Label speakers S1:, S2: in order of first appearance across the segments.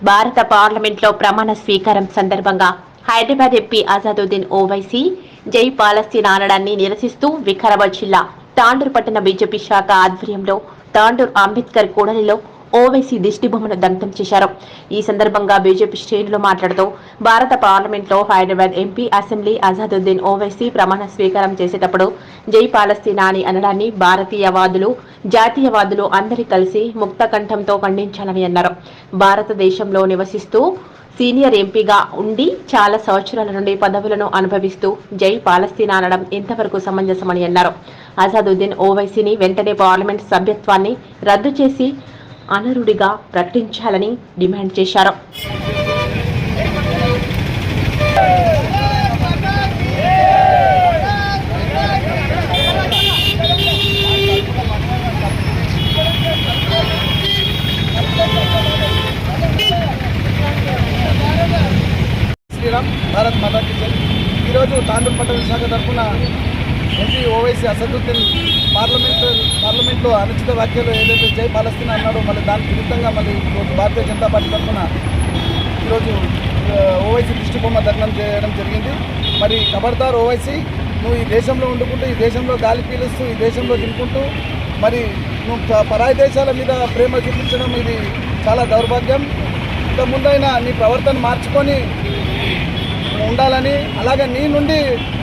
S1: భారత పార్లమెంట్లో ప్రమాణ స్వీకారం సందర్భంగా హైదరాబాద్ ఎంపీ అజాదుద్దీన్ ఓవైసీ జై పాలస్తీన్ అనడాన్ని నిరసిస్తూ వికారాబాద్ జిల్లా తాండూరు పట్టణ బీజేపీ శాఖ ఆధ్వర్యంలో తాండూరు అంబేద్కర్ కూడలిలో ఓవైసీ దిష్టిబొమ్మను దగ్ధం చేశారు. ఈ సందర్భంగా బీజేపీ శ్రేణులు మాట్లాడుతూ భారత పార్లమెంట్లో హైదరాబాద్ ఎంపీ అసెంబ్లీ అజాదుద్దీన్ ఓవైసీ ప్రమాణ స్వీకారం చేసేటప్పుడు జై పాలస్తీనా అని అనడాన్ని భారతీయవాదులు జాతీయవాదులు అందరి కలిసి ముక్త కంఠంతో ఖండించాలని అన్నారు. భారతదేశంలో నివసిస్తూ సీనియర్ ఎంపీగా ఉండి చాలా సంవత్సరాల నుండి పదవులను అనుభవిస్తూ జై పాలస్తీనా అనడం ఎంతవరకు సమంజసమని అన్నారు. అజాదుద్దీన్ ఓవైసీని వెంటనే పార్లమెంట్ సభ్యత్వాన్ని రద్దు చేసి అనరుడిగా ప్రకటించాలని డిమాండ్ చేశారు.
S2: శ్రీరామ్ భారత్ మాతా ఈరోజు తాండూరు పట్టణ శాఖ తరఫున ఎంపీ ఓవైసీ అసదుద్దీన్ పార్లమెంట్ పార్లమెంట్లో అనుచిత వ్యాఖ్యలు ఏదైతే జై పాలస్తీన్ అన్నాడో మళ్ళీ దానికి విరుద్ధంగా మళ్ళీ ఈరోజు భారతీయ జనతా పార్టీ తరఫున ఈరోజు ఓవైసీ దిష్టిబొమ్మ దగ్నం చేయడం జరిగింది. మరి ఖబర్దార్ ఓవైసీ నువ్వు ఈ దేశంలో వండుకుంటూ ఈ దేశంలో గాలి పీలుస్తూ ఈ దేశంలో తినుకుంటూ మరి నువ్వు పరాయి దేశాల మీద ప్రేమ చూపించడం ఇది చాలా దౌర్భాగ్యం. ఇంత ముందైనా నీ ప్రవర్తన మార్చుకొని ఉండాలని. అలాగే నీ నుండి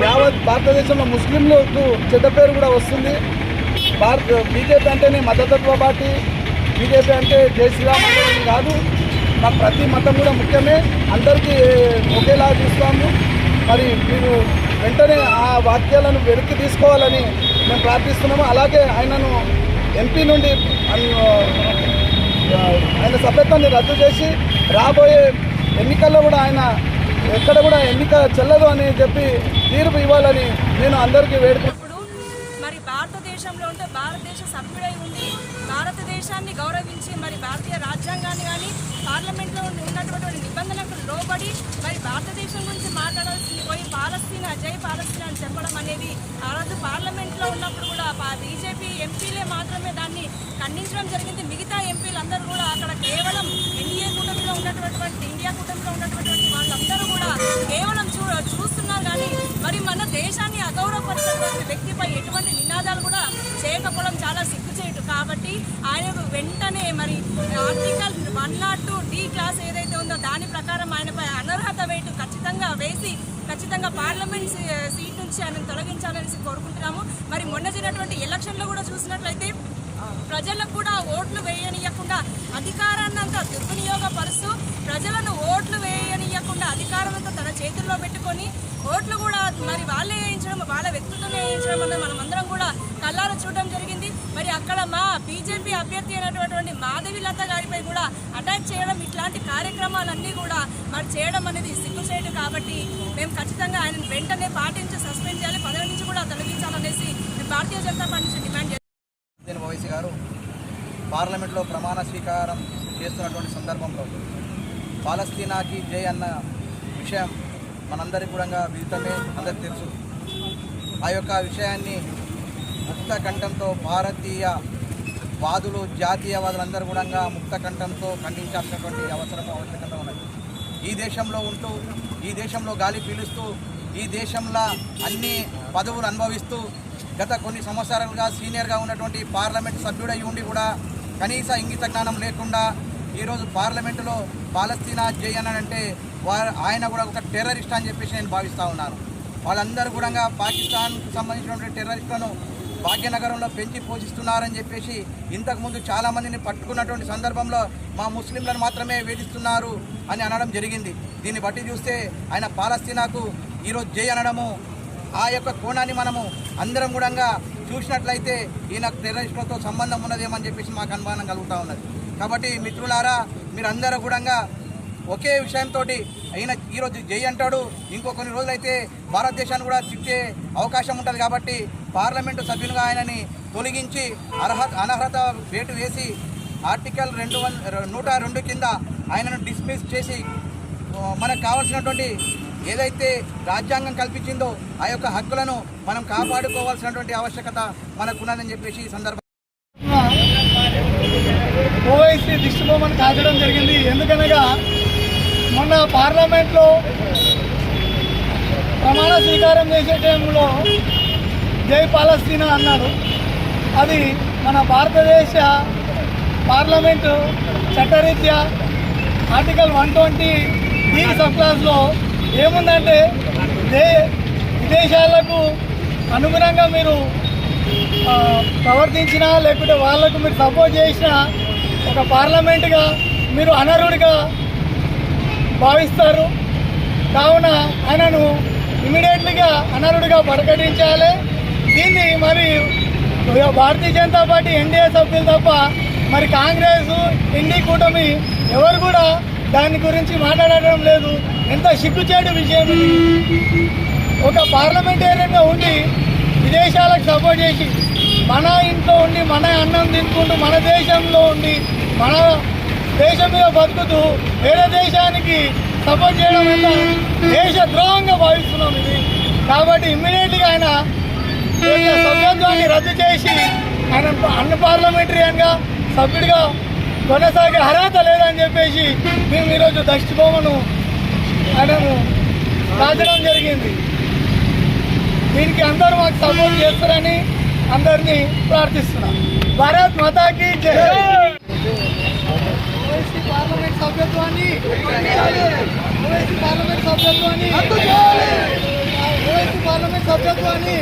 S2: యావత్ భారతదేశంలో ముస్లింలకు చెడ్డ పేరు కూడా వస్తుంది. భారత్ బీజేపీ అంటేనే మతతత్వ పార్టీ బీజేపీ అంటే జై శ్రీరామ్ కాదు. మా ప్రతి మతం కూడా ముఖ్యమే. అందరికీ ఒకేలా చూస్తాము. మరి మీరు వెంటనే ఆ వాక్యాలను వెనక్కి తీసుకోవాలని మేము ప్రార్థిస్తున్నాము. అలాగే ఆయనను ఎంపీ నుండి ఆయన సభ్యత్వాన్ని రద్దు చేసి రాబోయే ఎన్నికల్లో కూడా ఆయన ఎక్కడ కూడా ఎన్నిక చెల్లదు అని చెప్పి తీర్పు ఇవ్వాలని నేను అందరికీ వేడుకుంటున్నాను
S3: మరి భారతదేశంలో ఉంటే భారతదేశ సభ్యుడై ఉండి భారతదేశాన్ని గౌరవించి మరి భారతీయ రాజ్యాంగాన్ని కానీ పార్లమెంట్లో ఉన్నటువంటి నిబంధనలకు లోబడి మరి భారతదేశం గురించి మాట్లాడాల్సింది పోయి పాలస్తీనా జై పాలస్తీనా అని చెప్పడం అనేది ఆ రోజు పార్లమెంట్లో ఉన్నప్పుడు కూడా బీజేపీ ఎంపీలే మాత్రమే దాన్ని ఖండించడం జరిగింది. మిగతా ఎంపీలు అందరూ కూడా అక్కడ కేవలం ఎన్డీఏ కూటమిలో ఉన్నటువంటి ఇండియా కూటమిలో ఉన్నటువంటి వాళ్ళందరూ కేవలం చూ చూస్తున్నారు కానీ మరి మన దేశాన్ని అగౌరవపరిచినటువంటి వ్యక్తిపై ఎటువంటి నినాదాలు కూడా చేయకపోవడం చాలా సిగ్గుచేటు. కాబట్టి ఆయన వెంటనే మరి article one not two D clause ఏదైతే ఉందో దాని ప్రకారం ఆయనపై అనర్హత వేటు ఖచ్చితంగా వేసి ఖచ్చితంగా పార్లమెంట్ సీట్ నుంచి ఆయన తొలగించాలనేసి కోరుకుంటున్నాము. మరి మొన్న జరిగినటువంటి ఎలక్షన్లో కూడా చూసినట్లయితే ప్రజలకు కూడా ఓట్లు వేయనియకుండా అధికారాన్ని అంతా దుర్వినియోగపరుస్తూ ప్రజలను ఓట్లు అధికారంతో తన చేతుల్లో పెట్టుకొని ఓట్లు కూడా మరి వాళ్ళే వేయించడం వాళ్ళ వ్యక్తులతో వేయించడం అన్నది మనం అందరం కూడా కళ్ళారా చూడడం జరిగింది. మరి అక్కడ మా బీజేపీ అభ్యర్థి అయినటువంటి మాధవి లత గారిపై కూడా అటాక్ చేయడం ఇట్లాంటి కార్యక్రమాలన్నీ కూడా మరి చేయడం అనేది సిగ్గుచేయడం కాబట్టి మేము ఖచ్చితంగా ఆయన వెంటనే పార్టీ నుంచి సస్పెండ్ చేయాలి. పదవి నుంచి కూడా తొలగించాలనేసి భారతీయ జనతా పార్టీ నుంచి డిమాండ్ చేస్తున్నాం.
S2: ఓవైసీ గారు పార్లమెంట్లో ప్రమాణ స్వీకారం చేస్తున్నటువంటి సందర్భంలో పాలస్తీనాకి జై అన్న విషయం మనందరి కూడా విదితమే అందరికి తెలుసు. ఆ యొక్క విషయాన్ని ముక్త కంఠంతో భారతీయ వాదులు జాతీయవాదులందరూ కూడా ముక్త కంఠంతో ఖండించాల్సినటువంటి అవసరం ఆవశ్యకత ఉన్నది. ఈ దేశంలో ఉంటూ ఈ దేశంలో గాలి పీలుస్తూ ఈ దేశంలో అన్ని పదవులు అనుభవిస్తూ గత కొన్ని సంవత్సరాలుగా సీనియర్గా ఉన్నటువంటి పార్లమెంట్ సభ్యుడై ఉండి కూడా కనీస ఇంగిత జ్ఞానం లేకుండా ఈరోజు పార్లమెంటులో పాలస్తీనా జై అని అంటే వారు ఆయన కూడా ఒక టెర్రరిస్ట్ అని చెప్పేసి నేను భావిస్తూ ఉన్నాను. వాళ్ళందరూ కూడా పాకిస్తాన్కు సంబంధించినటువంటి టెర్రరిస్టులను భాగ్యనగరంలో పెంచి పోషిస్తున్నారని చెప్పేసి ఇంతకుముందు చాలామందిని పట్టుకున్నటువంటి సందర్భంలో మా ముస్లింలను మాత్రమే వేధిస్తున్నారు అని అనడం జరిగింది. దీన్ని బట్టి చూస్తే ఆయన పాలస్తీనాకు ఈరోజు జై అనడము ఆ యొక్క కోణాన్ని మనము అందరం కూడా చూసినట్లయితే ఈయన టెర్రరిస్టులతో సంబంధం ఉన్నదేమని చెప్పేసి మాకు అనుమానం కలుగుతూ ఉన్నది. కాబట్టి మిత్రులారా మీరందరూ కూడా ఒకే విషయంతో అయిన ఈరోజు జై అంటాడు. ఇంకో కొన్ని రోజులైతే భారతదేశాన్ని కూడా తిట్టే అవకాశం ఉంటుంది కాబట్టి పార్లమెంటు సభ్యులుగా ఆయనని తొలగించి అర్హత అనర్హత వేటు వేసి ఆర్టికల్ రెండు వన్ నూట రెండు కింద ఆయనను డిస్మిస్ చేసి మనకు కావాల్సినటువంటి ఏదైతే రాజ్యాంగం కల్పించిందో ఆ యొక్క హక్కులను మనం కాపాడుకోవాల్సినటువంటి ఆవశ్యకత మనకున్నదని చెప్పేసి ఈ సందర్భం
S4: ఓవైసీ దిష్టిబొమ్మను కాల్చడం జరిగింది. ఎందుకనగా మొన్న పార్లమెంట్లో ప్రమాణ స్వీకారం చేసే టైంలో జై పాలస్తీనా అన్నాడు. అది మన భారతదేశ పార్లమెంటు చట్టరీత్యా ఆర్టికల్ వన్ ట్వంటీ ఈ సబ్ క్లాస్లో ఏముందంటే దే విదేశాలకు అనుగుణంగా మీరు ప్రవర్తించినా లేకుంటే వాళ్ళకు మీరు సపోర్ట్ చేసినా ఒక పార్లమెంటుగా మీరు అనర్హుడిగా భావిస్తారు. కావున ఆయనను ఇమీడియట్లీగా అనర్హుడిగా ప్రకటించాలి. దీన్ని మరి భారతీయ జనతా పార్టీ ఎన్డీఏ సభ్యులు తప్ప మరి కాంగ్రెస్ ఎన్డీ కూటమి ఎవరు కూడా దాని గురించి మాట్లాడడం లేదు. ఎంత సిగ్గుచేటు విషయం ఒక పార్లమెంటేరియన్గా ఉండి విదేశాలకు సపోర్ట్ చేసి మన ఇంట్లో ఉండి మన అన్నం తినుకుంటూ మన దేశంలో ఉండి మన దేశం మీద బతుకుతూ వేరే దేశానికి సపోర్ట్ చేయడం వల్ల దేశ ద్రోహంగా భావిస్తున్నాం ఇది. కాబట్టి ఇమ్మీడియట్గా ఆయన సభ్యత్వాన్ని రద్దు చేసి ఆయన అన్న పార్లమెంటరీయన్గా సభ్యుడిగా కొనసాగే అర్హత లేదని చెప్పేసి మేము ఈరోజు దష్టిబొమ్మను ఆయనను రాజడం జరిగింది. దీనికి అందరూ మాకు సపోర్ట్ చేస్తారని అందరినీ ప్రార్థిస్తున్నాం. భారత్ మాతాకి జయ ఓవైసీ పార్లమెంట్ సభ్యత్వాన్ని ఓవైసీ పార్లమెంట్ సభ్యత్వాన్ని ఓవైసీ పార్లమెంట్ సభ్యత్వాన్ని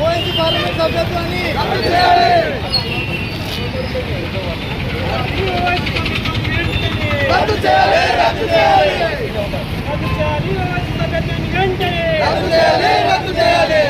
S4: ఓవైసీ పార్లమెంట్ సభ్యత్వాన్ని రద్దు చేయాలి రద్దు చేయాలి రద్దు చేయాలి ఓవైసీ సభ్యత్వాన్ని వెంటనే రద్దు చేయాలి